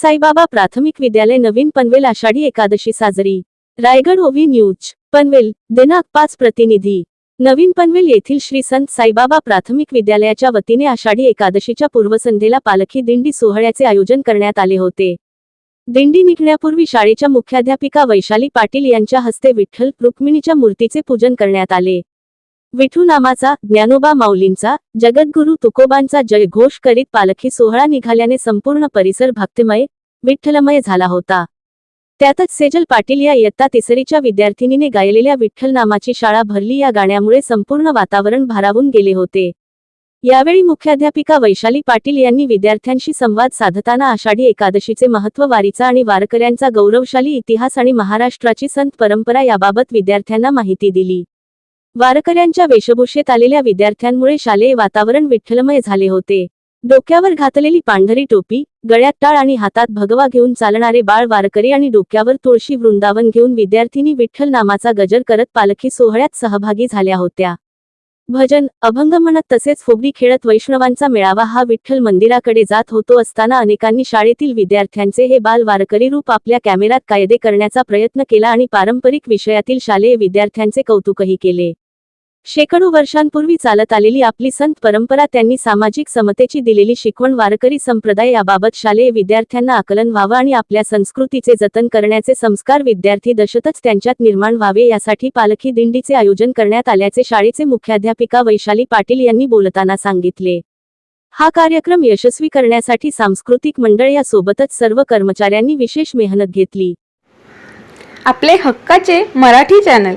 साईबाबा प्राथमिक विद्यालय नवीन पनवेल आषाढी एकादशी साजरी. रायगड ओव्ही न्यूज पनवेल दिनांक पाच प्रतिनिधी. नवीन पनवेल येथील श्री संत साईबाबा प्राथमिक विद्यालयाच्या वतीने आषाढी एकादशीच्या पूर्वसंध्येला पालखी दिंडी सोहळ्याचे आयोजन करण्यात आले होते. दिंडी निघण्यापूर्वी शाळेच्या मुख्याध्यापिका वैशाली पाटील यांच्या हस्ते विठ्ठल रुक्मिणीच्या मूर्तीचे पूजन करण्यात आले. विठू नामाचा ज्ञानोबा माऊलींचा जगद्गुरु तुकोबांचा जयघोष करीत पालखी सोहळा निघाल्याने संपूर्ण परिसर भक्तिमय विठ्ठलमय झाला होता. त्यातच सेजल पाटील या इयत्ता तिसरीच्या विद्यार्थिनीने गायलेल्या विठ्ठल नामाची शाळा भरली या गाण्यामुळे संपूर्ण वातावरण भारावून गेले होते. यावेळी मुख्याध्यापिका वैशाली पाटील यांनी विद्यार्थ्यांशी संवाद साधताना आषाढी एकादशीचे महत्त्व वारीचा आणि वारकऱ्यांचा गौरवशाली इतिहास आणि महाराष्ट्राची संत परंपरा याबाबत विद्यार्थ्यांना माहिती दिली. वारकऱ्यांच्या वेशभूषेत आलेल्या विद्यार्थ्यांमुळे शालेय वातावरण विठ्ठलमय झाले होते. डोक्यावर घातलेली पांढरी टोपी गळ्यात टाळ आणि हातात भगवा घेऊन चालणारे बाळ वारकरी आणि डोक्यावर तुळशी वृंदावन घेऊन विद्यार्थिनी विठ्ठल नामाचा गजर करत पालखी सोहळ्यात सहभागी झाल्या होत्या. भजन अभंग म्हणत तसेच फुगडी खेळत वैष्णवांचा मेळावा हा विठ्ठल मंदिराकडे जात होतो असताना अनेकांनी शाळेतील विद्यार्थ्यांचे हे बाल वारकरी रूप आपल्या कॅमेऱ्यात कायदे करण्याचा प्रयत्न केला आणि पारंपरिक विषयातील शालेय विद्यार्थ्यांचे कौतुकही केले. शेकडो वर्षांपूर्वी चालत आलेली आपली संत परंपरा त्यांनी सामाजिक समतेची दिलेली शिकवण वारकरी संप्रदाय याबाबत शालेय विद्यार्थ्यांना आकलन व्हावं आणि आपल्या संस्कृतीचे जतन करण्याचे संस्कार विद्यार्थी दशतच त्यांच्यात निर्माण व्हावे यासाठी पालखी दिंडीचे आयोजन करण्यात आल्याचे शाळेचे मुख्याध्यापिका वैशाली पाटील यांनी बोलताना सांगितले. हा कार्यक्रम यशस्वी करण्यासाठी सांस्कृतिक मंडळ यासोबतच सर्व कर्मचाऱ्यांनी विशेष मेहनत घेतली. आपले हक्काचे मराठी चॅनल